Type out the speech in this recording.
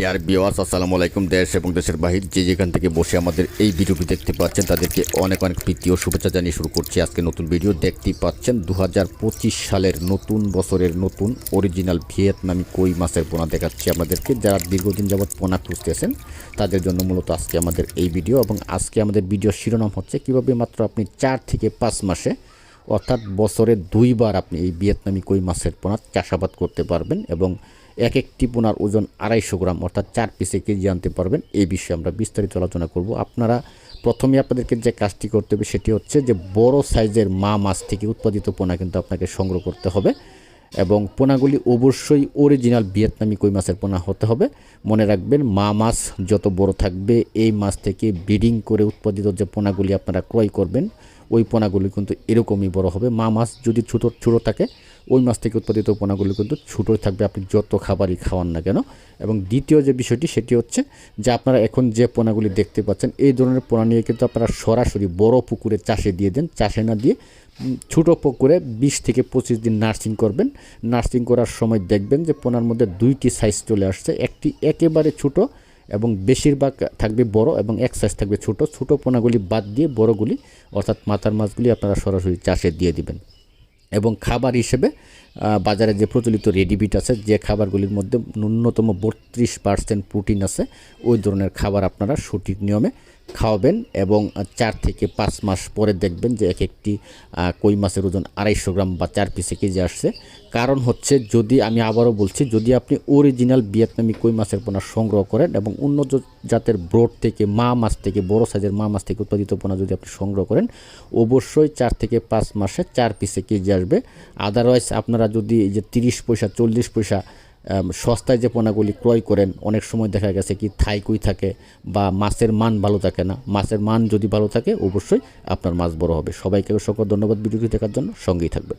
ইয়ার বিওয়াস আসসালামু আলাইকুম। দেশ এবং দেশের বাহির যে যেখান থেকে বসে আমাদের এই ভিডিওটি দেখতে পাচ্ছেন, তাদেরকে অনেক অনেক প্রীতি ও শুভেচ্ছা জানিয়ে শুরু করছি আজকে নতুন ভিডিও। দেখতেই পাচ্ছেন দু হাজার পঁচিশ সালের নতুন বছরের নতুন অরিজিনাল ভিয়েতনামি কই মাছের পোনা দেখাচ্ছি আপনাদেরকে। যারা দীর্ঘদিন যাবৎ পোনা খুঁজতেছেন, তাদের জন্য মূলত আজকে আমাদের এই ভিডিও এবং আজকে আমাদের ভিডিও শিরোনাম হচ্ছে, কীভাবে মাত্র আপনি চার থেকে পাঁচ মাসে, অর্থাৎ বছরে দুইবার আপনি এই ভিয়েতনামি কই মাছের পোনা চাষাবাদ করতে পারবেন এবং এক একটি পোনার ওজন আড়াইশো গ্রাম, অর্থাৎ চার পিসে কেজি আনতে পারবেন। এই বিষয়ে আমরা বিস্তারিত আলোচনা করব। আপনারা প্রথমে আপনাদেরকে যে কাজটি করতে হবে সেটি হচ্ছে যে বড় সাইজের মা মাছ থেকে উৎপাদিত পোনা কিন্তু আপনাকে সংগ্রহ করতে হবে এবং পোনাগুলি অবশ্যই অরিজিনাল ভিয়েতনামি কই মাছের পোনা হতে হবে। মনে রাখবেন, মা মাছ যত বড় থাকবে, এই মাছ থেকে ব্রিডিং করে উৎপাদিত যে পোনাগুলি আপনারা ক্রয় করবেন ওই পোনাগুলি কিন্তু এরকমই বড় হবে। মা মাছ যদি ছোটো ছোটো থাকে, ওই মাছ থেকে উৎপাদিত পোনাগুলি কিন্তু ছোটোই থাকবে, আপনি যত খাবারই খাওয়ান না কেন। এবং দ্বিতীয় যে বিষয়টি, সেটি হচ্ছে যে আপনারা এখন যে পোনাগুলি দেখতে পাচ্ছেন, এই ধরনের পোনা নিয়ে কিন্তু আপনারা সরাসরি বড় পুকুরে চাষে দিয়ে দেন। চাষে না দিয়ে ছোটো পুকুরে বিশ থেকে পঁচিশ দিন নার্সিং করবেন। নার্সিং করার সময় দেখবেন যে পোনার মধ্যে দুইটি সাইজ চলে আসছে। একটি একেবারে ছোটো এবং বেশিরভাগ থাকবে বড় এবং এক সাইজ থাকবে ছোট। ছোটো পোনাগুলি বাদ দিয়ে বড়গুলি, অর্থাৎ মাথার মাছগুলি আপনারা সরাসরি চাষে দিয়ে দিবেন। এবং খাবার হিসেবে বাজারে যে প্রচলিত রেডিবিট আছে, যে খাবারগুলির মধ্যে ন্যূনতম বত্রিশ পার্সেন্ট প্রোটিন আছে, ওই ধরনের খাবার আপনারা সঠিক নিয়মে খাওয়াবেন এবং চার থেকে পাঁচ মাস পরে দেখবেন যে এক একটি কই মাছের ওজন আড়াইশো গ্রাম বা চার পিসে কেজি আসছে। কারণ হচ্ছে যদি আমি আবারও বলছি, যদি আপনি অরিজিনাল ভিয়েতনামি কই মাছের পোনা সংগ্রহ করেন এবং উন্নত জাতের ব্রড থেকে, মা মাছ থেকে, বড় সাইজের মা মাছ থেকে উৎপাদিত পোনা যদি আপনি সংগ্রহ করেন, অবশ্যই চার থেকে পাঁচ মাসে চার পিসে কেজি আসবে। আদারওয়াইজ আপনারা যদি এই যে তিরিশ পয়সা, চল্লিশ পয়সা সস্তায় যে পোনাগুলি ক্রয় করেন, অনেক সময় দেখা গেছে কি থাইকুই থাকে বা মাছের মান ভালো থাকে না। মাছের মান যদি ভালো থাকে, অবশ্যই আপনার মাছ বড় হবে। সবাইকে সকল ধন্যবাদ ভিডিওটি দেখার জন্য। সঙ্গেই থাকবেন।